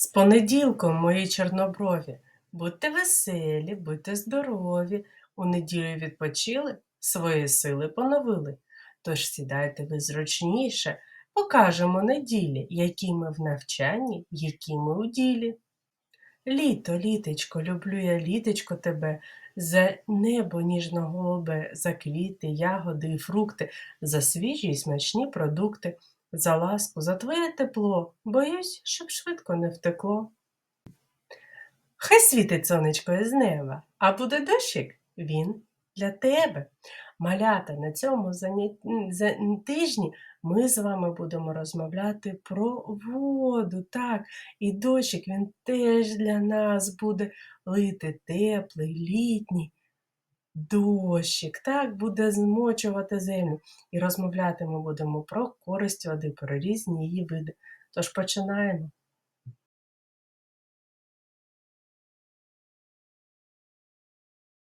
З понеділком, мої чорноброві, будьте веселі, будьте здорові, у неділю відпочили, свої сили поновили. Тож сідайте ви зручніше, покажемо неділі, які ми в навчанні, які ми у ділі. Літо, літечко, люблю я літечко тебе, за небо ніжно-голубе, за квіти, ягоди і фрукти, за свіжі й смачні продукти, за ласку, за твоє тепло, боюсь, щоб швидко не втекло. Хай світить сонечко із неба, а буде дощик, він для тебе. Малята, на цьому занят... за... тижні ми з вами будемо розмовляти про воду. Так, і дощик він теж для нас буде лити теплий, літній дощик. Так, буде змочувати землю. І розмовляти ми будемо про користь води, про різні її види. Тож починаємо.